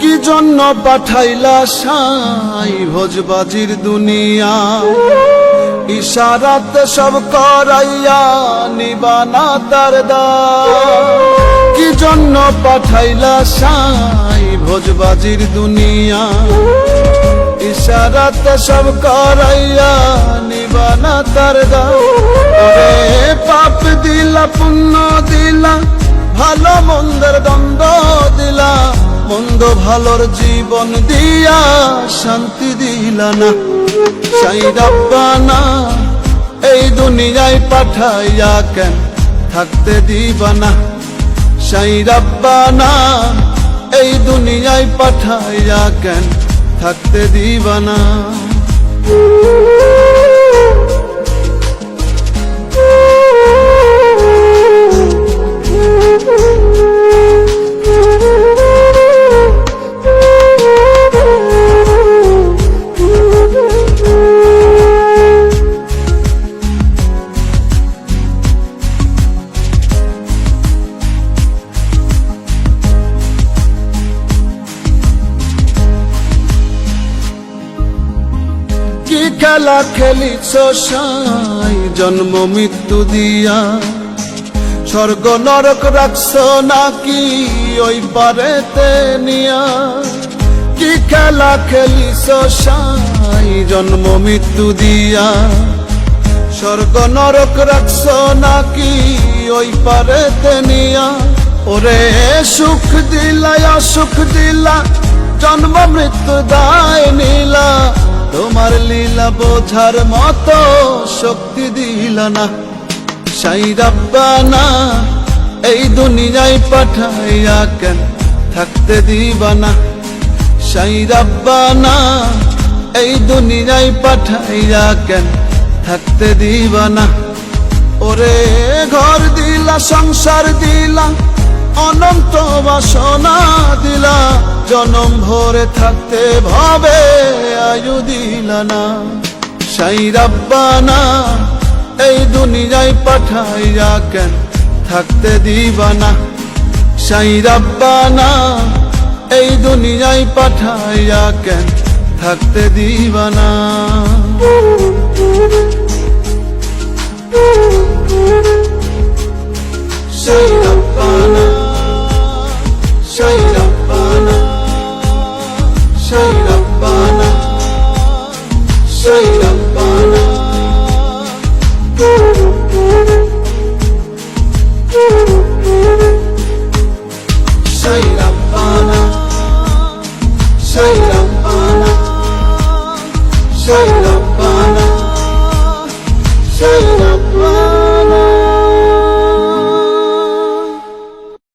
কি জন্য পাঠাইলা সাই ভোজবাজির দুনিয়া? ইশারাতে সব করাইয়া নিবানা তার দা কি জন্য পাঠাইলা সাই ভোজবাজির দুনিয়া? ইশারাতে সব করাইয়া নিবানা তার দা ওরে পাপ দিলা, পুণ্য দিলা, ভালো মন্দের দ্বন্দ্ব দিলা। মন্দ ভালোর জীবন দিয়া শান্তি দিলা না। সাই রাব্বানা, এই দুনিয়ায় পাঠাইয়া কেন থাকতে দিবানা সাই রাব্বানা, এই দুনিয়ায় পাঠাইয়া কেন থাকতে দিবানা। খেলা খেলিছ সাই, জন্ম মৃত্যু দিয়া। স্বর্গ নরক রাখছ নাকি ওই পারেতে নিয়া? কি খেলা খেলিছ সাই, জন্ম মৃত্যু দিয়া? স্বর্গ নরক রাখছ নাকি ওই পারেতে নিয়া? ওরে সুখ দিলা, অসুখ দিলা, জন্ম মৃত্যু দায় নিলা। তোমার লীলা বোঝার মতো শক্তি দিলা না। সাই রাব্বানা, এই দুনিয়ায় পাঠাইয়া কেন থাকতে দিবানা সাই রাব্বানা, এই দুনিয়ায় পাঠাইয়া কেন থাকতে দিবানা ওরে ঘর দিলা, সংসার দিলা অনন্ত বাসনা দিলা, জনম ভরে থাকতে ভাবে আয়ু দিলা না। সাই রাব্বানা, এই দুনিয়ায় পাঠাইয়া কেন থাকতে দিবানা সাই রাব্বানা, এই দুনিয়ায় পাঠাইয়া কেন থাকতে দিবানা সাই রাব্বানা। sarap mo